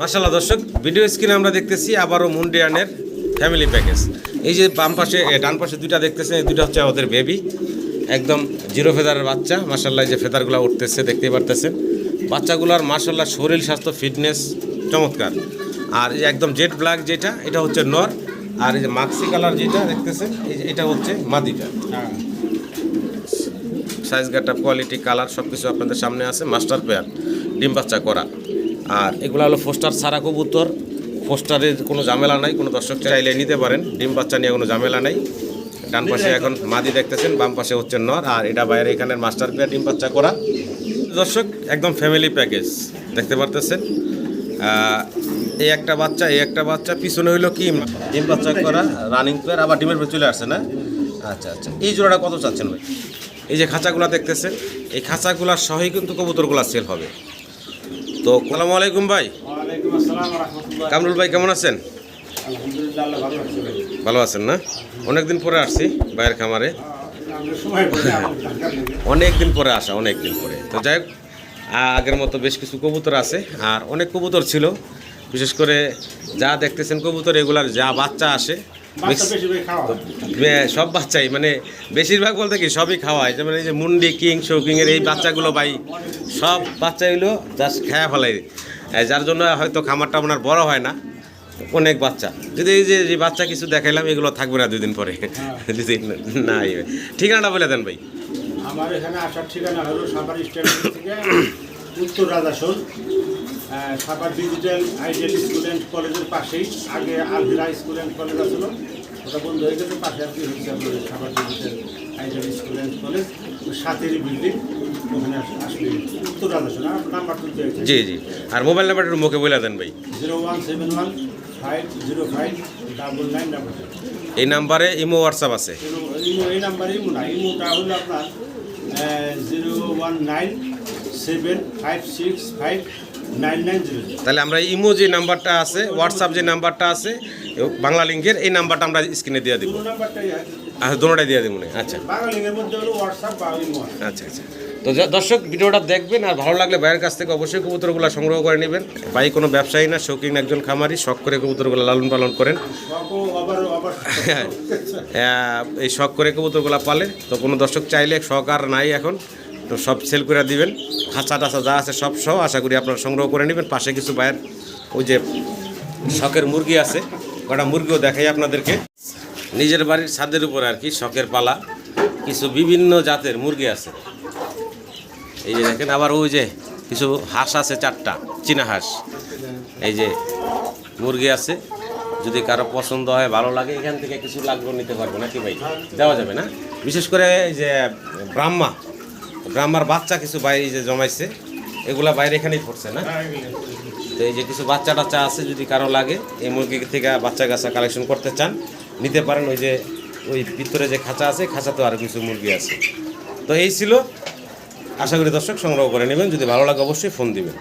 মাসাল্লাহ দর্শক ভিডিও স্ক্রিনে আমরা দেখতেছি আবারও মুন্ডিয়ানের ফ্যামিলি প্যাকেজ এই যে বাম পাশে ডান পাশে দুইটা দেখতেছেন এই দুইটা হচ্ছে আমাদের বেবি একদম জিরো ফেদারের বাচ্চা মাসাল্লাহ যে ফেদারগুলো উঠতেছে দেখতেই পারতেছেন। বাচ্চাগুলোর মাসাল্লাহ শরীর স্বাস্থ্য ফিটনেস চমৎকার। আর এই একদম জেট ব্ল্যাক যেটা এটা হচ্ছে নর। আর এই যে মাক্সি কালার যেটা দেখতেছেন এই যে এটা হচ্ছে মাদিটা। সাইজ গাটা কোয়ালিটি কালার সব কিছু আপনাদের সামনে আছে মাস্টার পেয়ার ডিম বাচ্চা করা। আর এগুলো হলো পোস্টার ছাড়া কবুতর। পোস্টারের কোনো ঝামেলা নাই, কোনো দর্শক চাইলে নিতে পারেন। ডিম বাচ্চা নিয়ে কোনো ঝামেলা নাই। ডান পাশে এখন মাদি দেখতেছেন, বাম পাশে হচ্ছে নর, আর এটা বাইরে এখানে মাস্টার পেয়ার ডিম বাচ্চা করা। দর্শক, একদম ফ্যামিলি প্যাকেজ দেখতে পারতেছেন? এই একটা বাচ্চা, এই একটা বাচ্চা, পিছনে হইল কি? ডিম বাচ্চা করা রানিং পেয়ার আবার ডিমের চলে আসছে না? আচ্ছা আচ্ছা এই জোড়াটা কত চাচ্ছেন ভাই? এই যে খাঁচাগুলা দেখতেছেন, এই খাঁচাগুলার সহই কিন্তু কবুতরগুলা সেল হবে। তো সালামু আলাইকুম ভাই। কামরুল ভাই কেমন আছেন? ভালো আছেন না? অনেক দিন পরে আসছি ভাইয়ের খামারে। আমরা সময় করে আমাদের দরকার নেই। অনেক দিন পরে আসা অনেক দিন পরে। তো যাই আগের মতো বেশ কিছু কবুতর আছে আর অনেক কবুতর ছিল। বিশেষ করে যা দেখতেছেন কবুতর এগুলার যা বাচ্চা আসে সব বাচ্চাই মানে বেশিরভাগ বলতে কি সবই খাওয়ায় যেমন এই যে মুন্ডি কিং শৌকিং এর এই বাচ্চাগুলো ভাই সব বাচ্চাগুলো জাস্ট খেয়া ফেলাই। যার জন্য হয়তো খামারটা আপনার বড় হয় না অনেক বাচ্চা। যদি এই যে যে বাচ্চা কিছু দেখাইলাম এগুলো থাকবে না দুদিন পরে। যদি না ইয়ে। ঠিকানাটা বলে দেন ভাই। আমার এখানে আসার ঠিকানা হলো সাভার স্টেশন থেকে উত্তর Rajason Savar digital ideal and কলেজের পাশেই আগে আলহিরা স্কুল অ্যান্ড কলেজ আছিল। ওটা বন্ধ হয়ে গেছে পাশে আর কি হচ্ছে আপনার Savar digital ideal school and college সাতেরই building ওখানে আসলে নাম্বার জি জি। আর মোবাইল নাম্বারটা মুখে বলে দেন ভাই। Zero one seven one five zero five double nine double এই নাম্বারে ইমো হোয়াটসঅ্যাপ আছে। ইমো এই নাম্বার ইমো না ইমোটা হলো আপনার zero one nine seven five six five তাহলে আমরা ইমো যে নাম্বারটা আছে হোয়াটসঅ্যাপ যে নাম্বারটা আছে বাংলা লিঙ্কের এই নাম্বারটা আমরা স্ক্রিনে দিয়ে দেবো। আচ্ছা দুটোটাই দিয়ে দিব আচ্ছা। আচ্ছা আচ্ছা। তো দর্শক ভিডিওটা দেখবেন আর ভালো লাগলে ভাইয়ের কাছ থেকে অবশ্যই কবুতরগুলো সংগ্রহ করে নেবেন। ভাই কোনো ব্যবসায়ী না শৌখিন একজন খামারি শখ করে কবুতরগুলো লালন পালন করেন। আবার আহ, এই শখ করে কবুতরগুলো পালে। তো কোনো দর্শক চাইলে শখ আর নাই এখন। তো সব সেল করে দিবেন। খাঁচা টাচা যা আছে সব সহ আশা করি আপনারা সংগ্রহ করে নেবেন। পাশে কিছু ভাইয়ের ওই যে শখের মুরগি আছে, কটা মুরগিও দেখাই আপনাদেরকে। নিজের বাড়ির ছাদের উপরে আর কি শখের পালা। কিছু বিভিন্ন জাতের মুরগি আছে। এই যে দেখেন, আবার ওই যে কিছু হাঁস আছে চারটা, চীনা হাঁস। এই যে মুরগি আছে। যদি কারও পছন্দ হয়, ভালো লাগে, এখান থেকে কিছু লাগবে, নিতে পারব। নাকি ভাই? দেওয়া যাবে না? বিশেষ করে এই যে ব্রাহ্মা ব্রাহ্মার বাচ্চা কিছু বাইরে যে জমাইছে, এগুলা বাইরে এখানেই পড়ছে না? তো এই যে কিছু বাচ্চা টাচ্চা আছে, যদি কারও লাগে, এই মুরগি থেকে বাচ্চা কাচ্চা কালেকশন করতে চান, নিতে পারেন, ওই যে, ওই ভিতরে যে খাঁচা আছে খাঁচাতেও আরও কিছু মুরগি আছে। তো এই ছিল। আশা করি দর্শক সংগ্রহ করে নেবেন, যদি ভালো লাগে অবশ্যই ফোন দিবেন।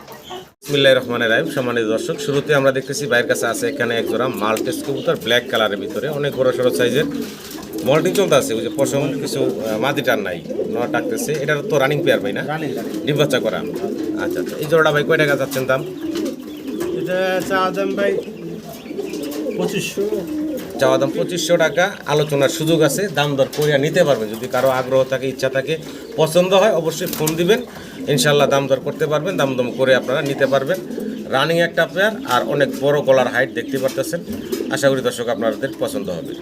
বিসমিল্লাহ রহমানের রাহিম, সম্মানিত দর্শক, শুরুতে আমরা দেখতেছি বাইরের কাছে আছে এখানে এক জোড়া মাল্টেস কবুতর, ব্ল্যাক কালারের ভিতরে, অনেক বড় সড়ো সাইজের। মল্টিং চলতে আছে ওই যে পশম কিছু আহ, মাদিটার নাই নয় ডাকতেছে এটার তো রানিং পেয়ার ভাই না? ডিম বাচ্চা করা আচ্ছা আচ্ছা। এই জোড়াটা ভাই কয় টাকা যাচ্ছেন দাম? এটা চা দাম ভাই পঁচিশশো। চাওয়া দাম পঁচিশশো টাকা। আলোচনার সুযোগ আছে দাম দর করিয়া নিতে পারবেন। যদি কারও আগ্রহ থাকে ইচ্ছা থাকে পছন্দ হয় অবশ্যই ফোন দিবেন। ইনশাল্লাহ দাম দর করতে পারবেন দাম দম করে আপনারা নিতে পারবেন। রানিং একটা পেয়ার আর অনেক বড় গলার হাইট দেখতে পারতেছেন। আশা করি দর্শক আপনাদের পছন্দ হবে।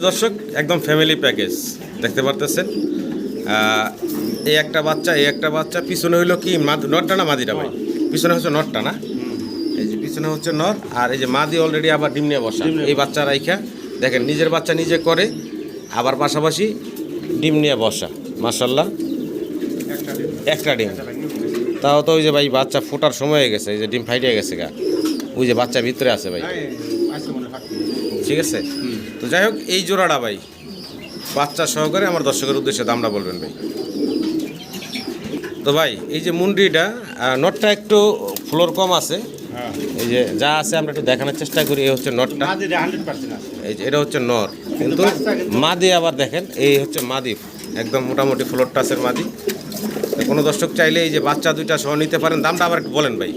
দর্শক একদম ফ্যামিলি প্যাকেজ দেখতে পারতেছেন। এই একটা বাচ্চা এই একটা বাচ্চা পিছনে হইল কি নটটা না মাদিটা ভাই? পিছনে হচ্ছে নটটা না? এই যে পিছনে হচ্ছে নর আর এই যে মাদি অলরেডি আবার ডিম নিয়ে বসা। এই বাচ্চা রাইখা দেখেন নিজের বাচ্চা নিজে করে আবার পাশাপাশি ডিম নিয়ে বসা। মাসাল্লাহ একটা ডিম। তাও তো ওই যে ভাই বাচ্চা ফোটার সময় হয়ে গেছে এই যে ডিম ফাইটে গেছে গা। ওই যে বাচ্চা ভিতরে আছে ভাই। ঠিক আছে? তো যাই হোক এই জোড়াটা ভাই বাচ্চা সহকারে আমার দর্শকের উদ্দেশ্যে দামটা বলবেন ভাই। তো ভাই এই যে মুন্ডিটা নটটা একটু ফ্লোর কম আছে। হ্যাঁ। এই যে যা আছে আমরা একটু দেখানোর চেষ্টা করি এই হচ্ছে নটটা এই যে এটা হচ্ছে নর কিন্তু মাদি আবার দেখেন এই হচ্ছে মাদি। একদম মোটামুটি ফ্লোর টাচের মাদি। কোনো দর্শক চাইলে এই যে বাচ্চা দুইটা সহ নিতে পারেন। দামটা আবার একটু বলেন ভাই।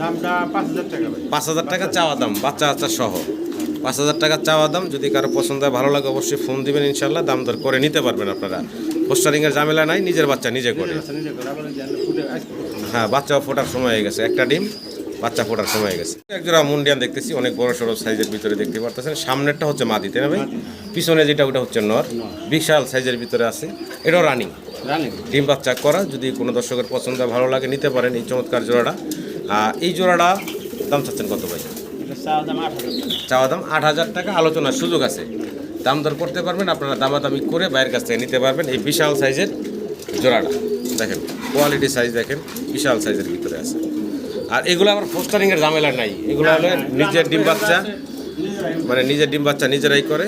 দামটা পাঁচ হাজার টাকা ভাই। পাঁচ হাজার টাকা চাওয়া দাম বাচ্চা বাচ্চা সহ। পাঁচ হাজার টাকা চাওয়া দাম। যদি কারও পছন্দ হয় ভালো লাগে অবশ্যই ফোন দিবেন ইনশাল্লাহ দাম দর করে নিতে পারবেন আপনারা। পোস্টারিংয়ের ঝামেলা নাই নিজের বাচ্চা নিজে করে। হ্যাঁ বাচ্চা ফোটার সময় হয়ে গেছে। একটা ডিম বাচ্চা ফোটার সময় হয়ে গেছে। একজোড়া মুন্ডিয়ান দেখতেছি অনেক বড় সড়ো সাইজের ভিতরে দেখতে পারতেছেন। সামনেরটা হচ্ছে মা দিতে না ভাই? পিছনে যেটা ওটা হচ্ছে নর। বিশাল সাইজের ভিতরে আছে। এটাও রানিং। ডিম বাচ্চা করা যদি কোনো দর্শকের পছন্দ ভালো লাগে নিতে পারেন এই চমৎকার জোড়াটা। আর এই জোড়াটা দাম চাচ্ছেন কত ভাই? এটা চাওয়া দাম আট হাজার টাকা। আলোচনার সুযোগ আছে। দাম দর করতে পারবেন আপনারা দামাদামি করে বাইরের কাছ থেকে নিতে পারবেন এই বিশাল সাইজের জোড়াটা। দেখেন কোয়ালিটি সাইজ দেখেন বিশাল সাইজের ভিতরে আছে। আর এগুলো আবার পোস্টারিংয়ের ঝামেলা নাই। এগুলো হলো নিজের ডিম বাচ্চা। মানে নিজের ডিম বাচ্চা নিজেরাই করে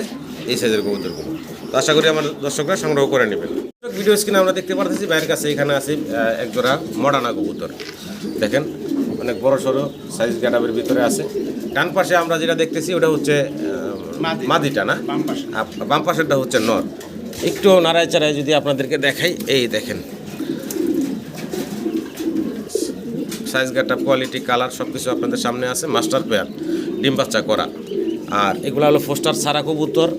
এই সাইজের কবুতরগুলো। তো আশা করি আমার দর্শকরা সংগ্রহ করে নেবেন। ভিডিও স্ক্রিনে আমরা দেখতে পারতেছি বাইরের কাছে এখানে আছে এক জোড়া মডানা কবুতর। দেখেন অনেক বড় সড়ো সাইজ গ্যাটাবের ভিতরে আছে। ডান পাশে আমরা যেটা দেখতেছি ওটা হচ্ছে মাদিটা। না? বাম পাশেরটা হচ্ছে নর। একটু নাড়ায় চাড়ায় যদি আপনাদেরকে দেখাই এই দেখেন। সাইজ গাটা কোয়ালিটি কালার সব কিছু আপনাদের সামনে আছে মাস্টার পেয়ার ডিম বাচ্চা করা। আর এগুলো হলো পোস্টার সারা কবুতর।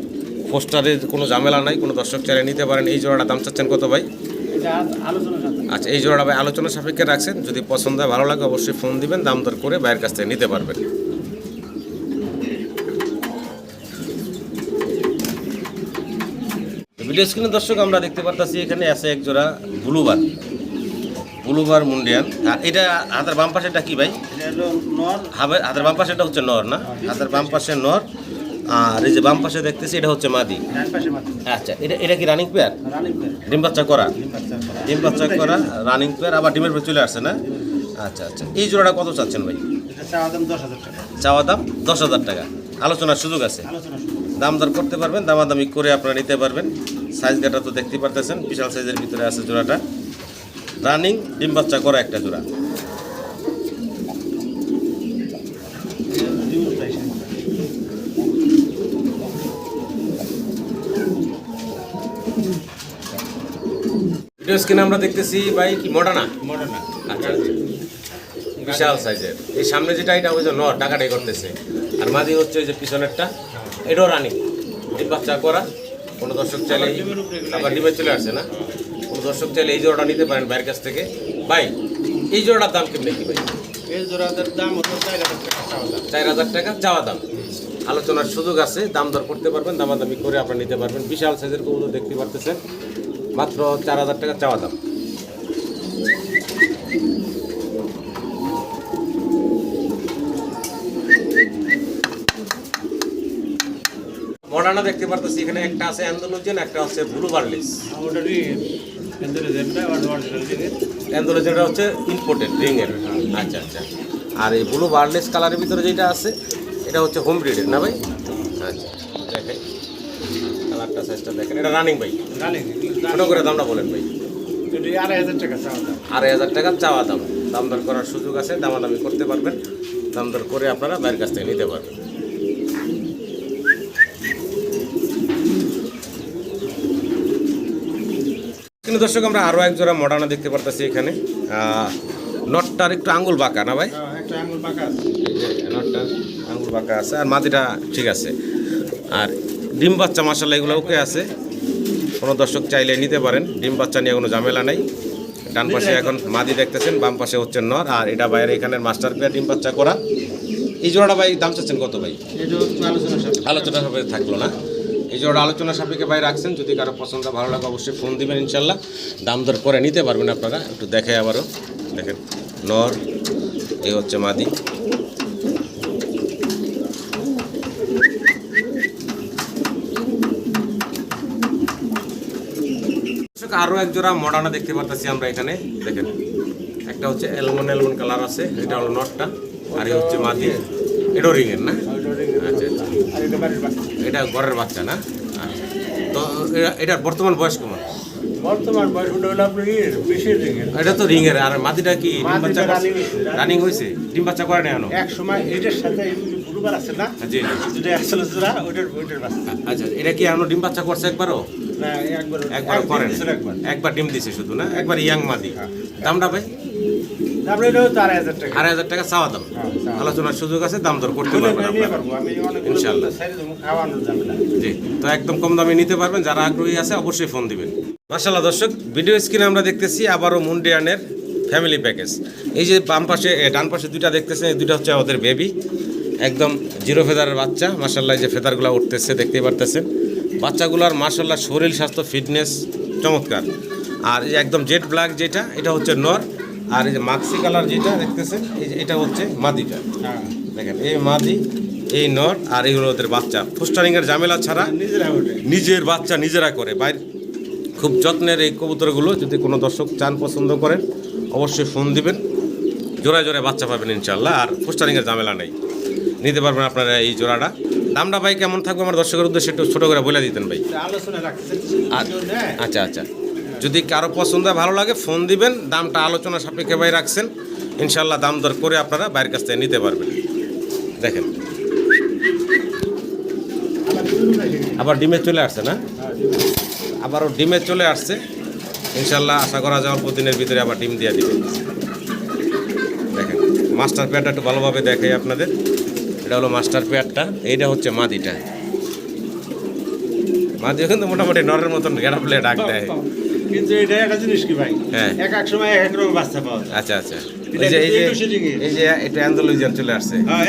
পোস্টারের কোনো ঝামেলা নাই কোনো দর্শক চাইলে নিতে পারেন। এই জোড়াটা দাম চাচ্ছেন কত ভাই? আলোচনা আচ্ছা এই জোড়াটা ভাই আলোচনা সাপেক্ষে রাখছেন। যদি পছন্দ হয় ভালো লাগে অবশ্যই ফোন দিবেন দাম দর করে বাইরের কাছ থেকে নিতে পারবেন। ভিডিও স্ক্রিনে দর্শক আমরা দেখতে পারতাছি এখানে আছে এক জোড়া ব্লুবার। ব্লুবার মুন্ডিয়ান আর এটা হাতের বাম পাশেটা কি ভাই? হাতের বাম পাশেটা হচ্ছে নর না? হাতের বাম পাশে নর। আর এই যে বাম পাশে দেখতেছি, এটা হচ্ছে মাদি। আচ্ছা এটা এটা কি রানিং পেয়ার ডিম বাচ্চা করা। ডিম বাচ্চা করা। রানিং পেয়ার আবার ডিমের উপরে চলে আসছে না? আচ্ছা আচ্ছা। এই জোড়াটা কত চাচ্ছেন ভাই? চাওয়া দাম দশ হাজার টাকা। আলোচনার সুযোগ আছে। দাম দর করতে পারবেন, দামাদামি করে আপনারা নিতে পারবেন। সাইজ গাটা তো দেখতেই পারতেছেন, বিশাল সাইজের ভিতরে আছে জোড়াটা। রানিং ডিম বাচ্চা করা একটা জোড়া। ভিডিও স্ক্রিনে আমরা দেখতেছি ভাই কি মডানা আচ্ছা আচ্ছা। বিশাল সাইজের এই সামনে যেটা এটা ওই যে নর টাকাটাই করতেছে। আর মাঝে হচ্ছে ওই যে পিছনেরটা। এটাও রানিং ডিম বাচ্চা করা। কোনো দর্শক চাইলে এই- আবার ডিমে চলে আসছে না। কোনো দর্শক চাইলে এই জোড়াটা নিতে পারেন বাইরের কাছ থেকে। ভাই এই জোড়াটার দাম কেমনি কি ভাই? এই জোড়াটার দাম চার হাজার টাকা চাওয়া দাম চার হাজার টাকা চাওয়া দাম। আলোচনার সুযোগ আছে দাম দর করতে পারবেন দামাদামি করে আপনারা নিতে পারবেন। বিশাল সাইজের কবুতর দেখতে পারতেছেন। মাত্র চার হাজার টাকা চাওয়া দাম। মডার্না দেখতে পারতেছি, এখানে একটা আছে অ্যান্ডোলজিয়ান, একটা আছে ব্লু বার্লিস। অ্যান্ডোলজিয়ানটা হচ্ছে ইম্পোর্টেড রিংয়ের আচ্ছা আচ্ছা। আর এই ব্লু বার্লেস কালারের ভিতরে যেটা আছে, এটা হচ্ছে হোম ব্রিডের না ভাই? আচ্ছা দেখেন। কালারটা সাইজটা দেখেন। এটা রানিং ভাই। রানিং ছোটো করে দামটা বলেন ভাই। আড়াই হাজার টাকা চাওয়া দাম। আড়াই হাজার টাকা চাওয়া দাম। দাম দর করার সুযোগ আছে দামাদামি করতে পারবেন। দাম দর করে আপনারা বাইরের কাছ থেকে নিতে পারবেন। কিন্তু দর্শক আমরা আরও এক জোড়া মডার্না দেখতে পারতেছি এখানে। নটটার একটু আঙ্গুল বাঁকা না ভাই? হ্যাঁ, আঙুল আঙ্গুল বাঁকা আছে। আর মাদিটা ঠিক আছে। আর ডিম বাচ্চা মশালা এগুলো ওকে আছে। কোনো দর্শক চাইলে নিতে পারেন। ডিম বাচ্চা নিয়ে কোনো ঝামেলা নাই। ডান পাশে এখন মাদি দেখতেছেন বাম পাশে হচ্ছে নর আর এটা বাইরে এখানের মাস্টার পেয়ার ডিম বাচ্চা করা। এই জোড়াটা ভাই দাম চাচ্ছেন কত ভাই? আলোচনা সাপেক্ষে। থাকল না। এই জোড়া আলোচনা সাপেক্ষে ভাই রাখছেন যদি কারও পছন্দ ভালো লাগে অবশ্যই ফোন দিবেন ইনশাল্লাহ দাম দর করে নিতে পারবেন আপনারা একটু দেখে আবারও। দেখেন নর এই হচ্ছে মাদি। আরও এক জোড়া মডার্না দেখতে পারতেছি আমরা এখানে। দেখেন একটা হচ্ছে এলমন এলমন কালার আছে এটা হলো নটটা আর এই হচ্ছে মাদি। এটাও রিংয়ের না? আচ্ছা আচ্ছা। এটা ঘরের বাচ্চা না? আচ্ছা। তো এটা- এটার বর্তমান বয়স কেমন? বর্তমান বয়স হলো বিশের এটা তো রিংয়ের আর মাদিটা কি ডিম বাচ্চা রানিং হয়েছে। ডিম বাচ্চা করে এক সময় এটার সাথে আছে না? জি যেটা আসলে জোড়া ওইটার ওইটার বাচ্চা। আচ্ছা। এটা কি এখনও ডিম বাচ্চা করছে একবারও? একবার একবার করেন। একবার। ডিম দিছে শুধু না? একবার ইয়াং মাদি। দামটা ভাই? আড়াই হাজার টাকা চাওয়া দাম। হ্যাঁ, আলোচনার সুযোগ আছে দাম দর করতে পারবেন না জি তো একদম কম দামে নিতে পারবেন যারা আগ্রহী আছে অবশ্যই ফোন দিবেন। দর্শক ভিডিও স্ক্রিনে আমরা দেখতেছি আবারও মুন্ডিয়ানের ফ্যামিলি প্যাকেজ এই যে বাম পাশে ডান পাশে দুইটা দেখতেছেন দুইটা হচ্ছে ওদের বেবি একদম জিরো ফেদারের বাচ্চা মার্শাল্লাহ এই যে ফেদারগুলো উঠতেছে দেখতেই পারতেছেন। বাচ্চাগুলোর মার্শাল্লাহ শরীর স্বাস্থ্য ফিটনেস চমৎকার। আর এই একদম জেড ব্ল্যাক যেটা এটা হচ্ছে নর। আর এই যে মাক্সি কালার যেটা দেখতেছেন এই এটা হচ্ছে মাদিটা। হ্যাঁ। দেখেন এই মাদি এই নর আর এইগুলো ওদের বাচ্চা। ফুস্টারিংয়ের ঝামেলা ছাড়া নিজেরা নিজের বাচ্চা নিজেরা করে। বাইরে খুব যত্নের এই কবুতরগুলো যদি কোনো দর্শক চান পছন্দ করেন অবশ্যই ফোন দিবেন। জোড়ায় জোড়ায় বাচ্চা পাবেন ইনশাল্লাহ আর পোস্টারিংয়ের ঝামেলা নেই। নিতে পারবেন আপনারা এই জোড়াটা। দামটা ভাই কেমন থাকবে? আমার দর্শকের উদ্দেশ্যে একটু ছোটো করে বলে দিতেন ভাই। আচ্ছা আচ্ছা। যদি কারও পছন্দ হয়, ভালো লাগে ফোন দিবেন। দামটা আলোচনা সাপেক্ষে ভাই রাখছেন। ইনশাল্লাহ দাম দর করে আপনারা বাইরের কাছ থেকে নিতে পারবেন। দেখেন। আবার ডিমে চলে আসছে না? আবারও ডিমে চলে আসছে। ইনশাল্লাহ আশা করা যায় অল্প দিনের ভিতরে আবার ডিম দিয়ে দিবে। দেখেন মাস্টার পেয়ারটা একটু ভালোভাবে দেখাই আপনাদের। এটা হলো মাস্টার পেয়ারটা এইটা হচ্ছে মাদিটা। মাদিও কিন্তু মোটামুটি নরের মতন গেড়া প্লে ডাক দেয়। কিন্তু এটা একটা জিনিস কি ভাই? হ্যাঁ। এক এক সময় এক এক রকম বাচ্চা পাওয়া যায়। আচ্ছা আচ্ছা। এই যে এই যে এই যে এটা অ্যান্ডালুজিয়ান চলে আসছে। হ্যাঁ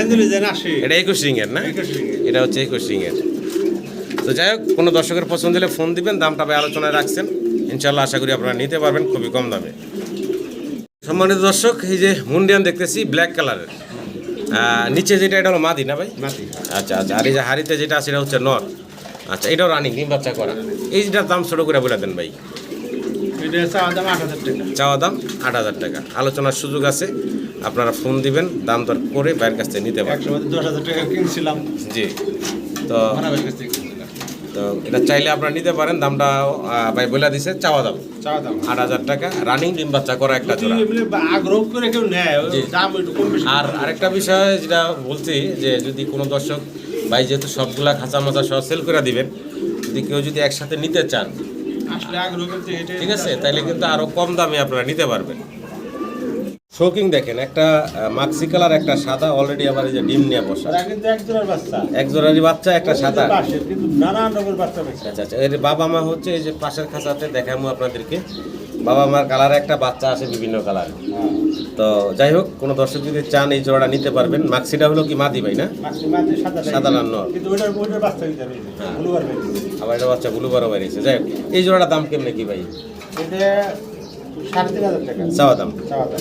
আসে। এটা একুশ রিংয়ের না? এটা হচ্ছে একুশ রিংয়ের তো যাই হোক কোনো দর্শকের পছন্দ হলে ফোন দিবেন দামটা ভাই আলোচনায় রাখছেন। ইনশাল্লাহ আশা করি আপনারা নিতে পারবেন খুবই কম দামে। সম্মানিত দর্শক এই যে মুন্ডিয়ান দেখতেছি ব্ল্যাক কালারের। নিচে যেটা এটা হলো মাদি না ভাই? আচ্ছা আচ্ছা আর এই যে হাড়িতে যেটা আছে এটা হচ্ছে নর। আচ্ছা এটাও রানিং ডিম বাচ্চা করা। এই যেটা দাম ছোটো করে বলে দেন ভাই। চাওয়া দাম আট হাজার টাকা। আলোচনার সুযোগ আছে আপনারা ফোন দিবেন দাম দর করে বাইরের কাছ থেকে নিতে পারেন দশ হাজার টাকা কিনছিলাম। জি তো মানাবের কাছ থেকে কিনছিলাম তো এটা চাইলে আপনারা নিতে পারেন দামটা ভাই বলে দিছে চাওয়া দাম। চাওয়া দাম। আট হাজার টাকা রানিং ডিম বাচ্চা করা একটা জোড়া। আগ্রহ করে কেউ নেয় দাম একটু কম আর আরেকটা বিষয় যেটা বলছি যে যদি কোনো দর্শক ভাই যেহেতু সবগুলা খাঁচা মাচা সহ সেল করে দিবেন যদি কেউ যদি একসাথে নিতে চান ঠিক আছে তাইলে কিন্তু আরও কম দামে আপনারা নিতে পারবেন। শোকিং দেখেন একটা মাক্সি কালার একটা সাদা অলরেডি আবার এই যে ডিম নিয়ে বসা। এক জোড়ারই বাচ্চা একটা সাদা। নানান আচ্ছা আচ্ছা এর বাবা মা হচ্ছে এই যে পাশের খাঁচাতে দেখাবো আপনাদেরকে। বাবা মার কালার একটা বাচ্চা আছে বিভিন্ন কালার তো যাই হোক কোনো দর্শক যদি চান এই জোড়াটা নিতে পারবেন। মাক্সিটা হলো কি মাদি ভাই না? সাদা সাদা না নর। কিন্তু ওইটার ওইটার বাচ্চা দিতে হবে হ্যাঁ। আবার এটা বাচ্চা গুলো বারো বেরিয়েছে যাই হোক এই জোড়াটার দাম কেমনে কি ভাই? চাওয়া দাম।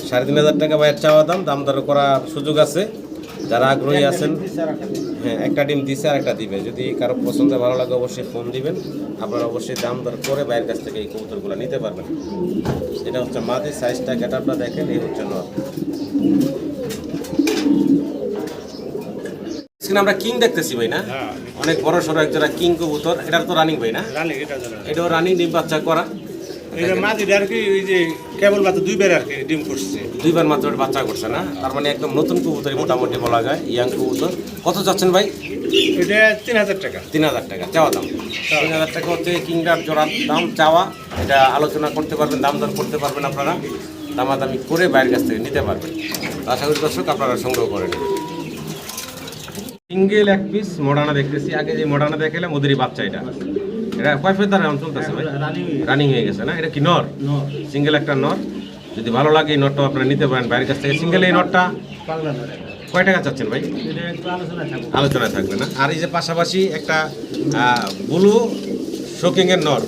সাড়ে তিন হাজার টাকা ভাইয়ের চাওয়া দাম দাম দর করার সুযোগ আছে। যারা আগ্রহী আছেন হ্যাঁ একটা ডিম দিছে আর একটা দিবে। যদি কারও পছন্দ ভালো লাগে অবশ্যই ফোন দিবেন। আপনারা অবশ্যই দাম দর করে বাইরের কাছ থেকে এই কবুতরগুলো নিতে পারবেন। এটা হচ্ছে মাদি সাইজটা গেটআপটা দেখেন এই হচ্ছে নর। আমরা কিং দেখতেছি ভাই না? হ্যাঁ। অনেক বড় সড়ো এক জোড়া কিং কবুতর। এটার তো রানিং ভাই না? এটা এটাও রানিং ডিম বাচ্চা করা। এটা আর কি ওই যে কেবল মাত্র দুইবার আর কি ডিম করছে? দুইবার মাত্র বাচ্চা করছে না? তার মানে একদম নতুন কবুতরই মোটামুটি বলা যায় ইয়াং কবুতর। কত চাচ্ছেন ভাই? এটা তিন হাজার টাকা। তিন হাজার টাকা চাওয়া দাম। তিন হাজার টাকা হচ্ছে কিংডার জোড়ার দাম চাওয়া। এটা আলোচনা করতে পারবেন দাম দর করতে পারবেন আপনারা। দামাদামি করে বাইরের কাছ থেকে নিতে পারবেন। আশা করি দর্শক আপনারা সংগ্রহ করেন সিঙ্গেল এক পিস মডার্না দেখতেছি। আগে যে মডার্না দেখালাম ওদেরই বাচ্চা এটা। এটা কয় ফেদার এখন চলতেছে ভাই? রানিং হয়ে গেছে। না? এটা কি নর? সিঙ্গেল একটা নর? যদি ভালো লাগে এই নটটাও আপনারা নিতে পারেন বাইরের কাছ থেকে। সিঙ্গেল এই নটটা এটা। কয় টাকা চাচ্ছেন ভাই? আলোচনা থাকবে। আলোচনায় থাকবে না। আর এই যে পাশাপাশি একটা ব্লু শোকিং এর নর।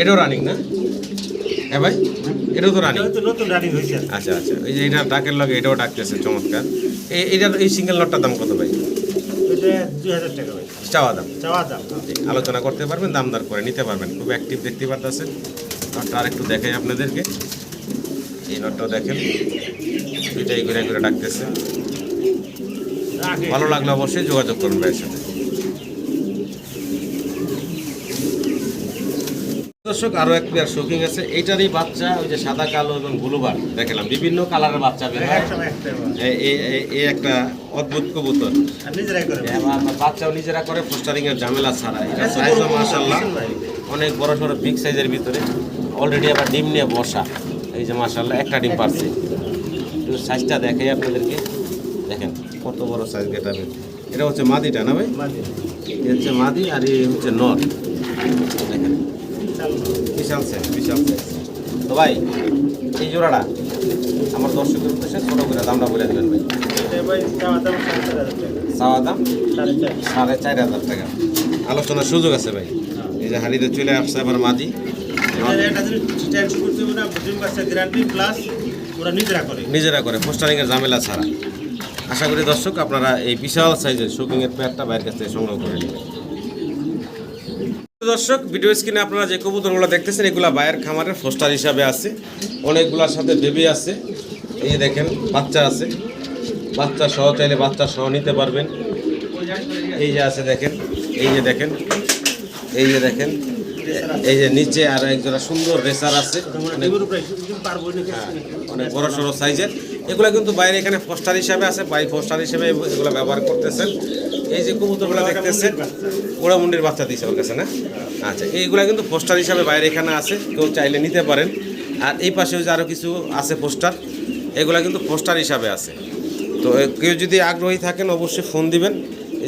এটাও রানিং না? হ্যাঁ ভাই? এটাও তো রানিং এটা। আচ্ছা আচ্ছা। এই যে এটা ডাকের লগে এটাও ডাকতেছে চমৎকার। এই এটার এই সিঙ্গেল নটটার দাম কত ভাই? এটা দুই হাজার টাকা ভাই চাওয়া দাম। চাওয়া দাম। আলোচনা করতে পারবেন দাম দর করে নিতে পারবেন। খুব অ্যাক্টিভ দেখতে পারতেছেন। নটটা আরেকটু দেখাই আপনাদেরকে। এই নটটাও দেখেন। দুইটাই ঘুরে ঘুরে ডাকতেছে। ভালো লাগলে অবশ্যই যোগাযোগ করুন ভাইয়ের সাথে। দর্শক আরও এক পেয়ার শৌকিং আছে। এইটারই বাচ্চা ওই যে সাদা কালো এবং ব্লুবার দেখলাম বিভিন্ন কালারের বাচ্চা বের হয়। এই একটা অদ্ভুত কবুতর। আবার বাচ্চাও নিজেরা করে পোস্টারিং এর ঝামেলা ছাড়া। এটা সাইজও মাশাল্লাহ অনেক বড় সড়ো বিগ সাইজের ভিতরে। অলরেডি আবার ডিম নিয়ে বসা। এই যে মাসাল্লাহ একটা ডিম পারছে। একটু সাইজটা দেখাই আপনাদেরকে। দেখেন কত বড় সাইজ গেটাবে এটা হচ্ছে মাদিটা না ভাই? এটা হচ্ছে মাদি আর এই হচ্ছে নর। দেখেন। বিশাল সাইজ বিশাল সাইজ তো ভাই এই জোড়াটা আমার দর্শকের উদ্দেশ্যে ছোটো করে দামটা বলে দেবেন ভাই। চাওয়া দাম সাড়ে চার। হাজার টাকা। আলোচনার সুযোগ আছে ভাই। এই যে হাড়িতে চলে আসছে আবার মাদি। নিজেরা করে। পোস্টারিংয়ের ঝামেলা ছাড়া। আশা করি দর্শক আপনারা এই বিশাল সাইজের শুকিংয়ের প্যাডটা বাইরের কাছ থেকে সংগ্রহ করে নেবেন দর্শক ভিডিও স্ক্রিনে আপনারা যে কবুতরগুলো দেখতেছেন, এগুলা বায়ের খামারের ফোস্টার হিসাবে আছে। অনেকগুলোর সাথে বেবি আছে। এই যে দেখেন, বাচ্চা আছে। বাচ্চা সহ চাইলে বাচ্চা সহ নিতে পারবেন। এই যে আছে দেখেন, এই যে দেখেন, এই যে দেখেন, এই যে নিচে আর একজোড়া সুন্দর রেসার আছে। অনেক অনেক বড় সড়ো সাইজের। এগুলো কিন্তু বাইরে এখানে ফোস্টার হিসাবে আছে, বাই ফোস্টার হিসাবে এগুলো ব্যবহার করতেছেন। এই যে কবুতরগুলো দেখতেছেন মুন্ডির বাচ্চা দিয়েছে ওর কাছে, না? আচ্ছা এইগুলো কিন্তু পোস্টার হিসাবে বাইরে এখানে আছে, কেউ চাইলে নিতে পারেন। আর এই পাশেও যে আরও কিছু আছে পোস্টার, এগুলো কিন্তু পোস্টার হিসাবে আছে। তো কেউ যদি আগ্রহী থাকেন, অবশ্যই ফোন দিবেন।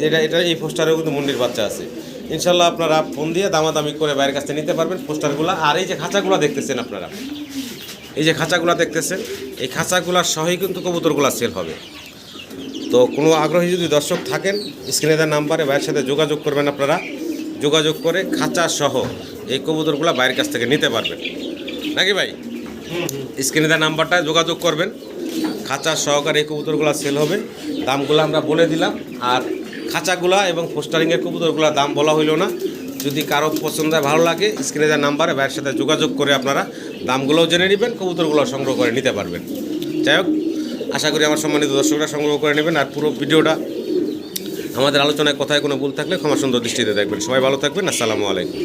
এটা এটা, এই পোস্টারেও কিন্তু মুন্ডির বাচ্চা আছে। ইনশাল্লাহ আপনারা ফোন দিয়ে দামাদামি করে বাইরের কাছ নিতে পারবেন পোস্টারগুলো। আর এই যে খাঁচাগুলো দেখতেছেন আপনারা এই যে খাঁচাগুলো দেখতেছেন, এই খাঁচাগুলার সহই কিন্তু কবুতরগুলো সেল হবে। তো কোনো আগ্রহী যদি দর্শক থাকেন স্ক্রিনে দেওয়ার নাম্বারে ভাইয়ের সাথে যোগাযোগ করবেন আপনারা। যোগাযোগ করে খাঁচা সহ এই কবুতরগুলো বাইরের কাছ থেকে নিতে পারবেন। নাকি ভাই? স্ক্রিনে দেওয়ার নাম্বারটায় যোগাযোগ করবেন। খাঁচা সহকারে এই কবুতরগুলো সেল হবে। দামগুলো আমরা বলে দিলাম। আর খাঁচাগুলা এবং পোস্টারিংয়ের কবুতরগুলোর দাম বলা হইল না। যদি কারও পছন্দ ভালো লাগে স্ক্রিনে দেওয়ার নাম্বারে ভাইয়ের সাথে যোগাযোগ করে আপনারা দামগুলোও জেনে নেবেন, কবুতরগুলো সংগ্রহ করে নিতে পারবেন। যাই হোক, আশা করি আমার সম্মানিত দর্শকরা সংগ্রহ করে নেবেন আর পুরো ভিডিওটা আমাদের আলোচনায় কথায় কোনো ভুল থাকলে ক্ষমা সুন্দর দৃষ্টিতে দেখবেন। সবাই ভালো থাকবেন, আসসালামু আলাইকুম।